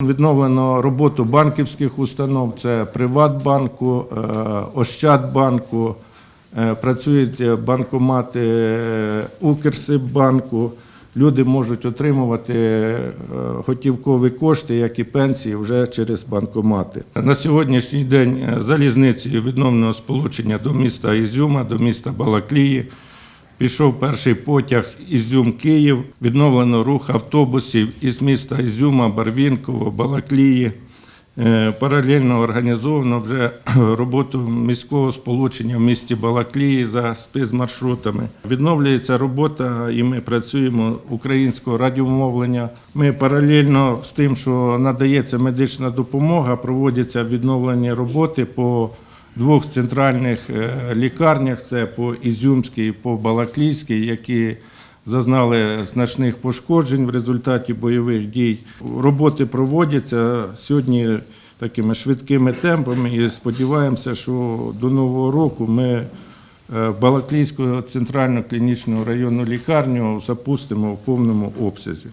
Відновлено роботу банківських установ, це Приватбанку, е, Ощадбанку, е, працюють е, банкомати Укрсиббанку. Люди можуть отримувати готівкові кошти, як і пенсії, вже через банкомати. На сьогоднішній день залізницею відновлено сполучення до міста Ізюма, до міста Балаклії. Пішов перший потяг Ізюм-Київ, відновлено рух автобусів із міста Ізюма, Барвінково, Балаклії. Е, Паралельно організовано вже роботу міського сполучення в місті Балаклії за спецмаршрутами. Відновлюється робота, і ми працюємо українського радіомовлення. Ми паралельно з тим, що надається медична допомога, проводяться відновлені роботи по двох центральних е, лікарнях: це по Ізюмській і по Балаклійській, які зазнали значних пошкоджень в результаті бойових дій. Роботи проводяться сьогодні такими швидкими темпами і сподіваємося, що до нового року ми е, Балаклійську центральну клінічну районну лікарню запустимо в повному обсязі.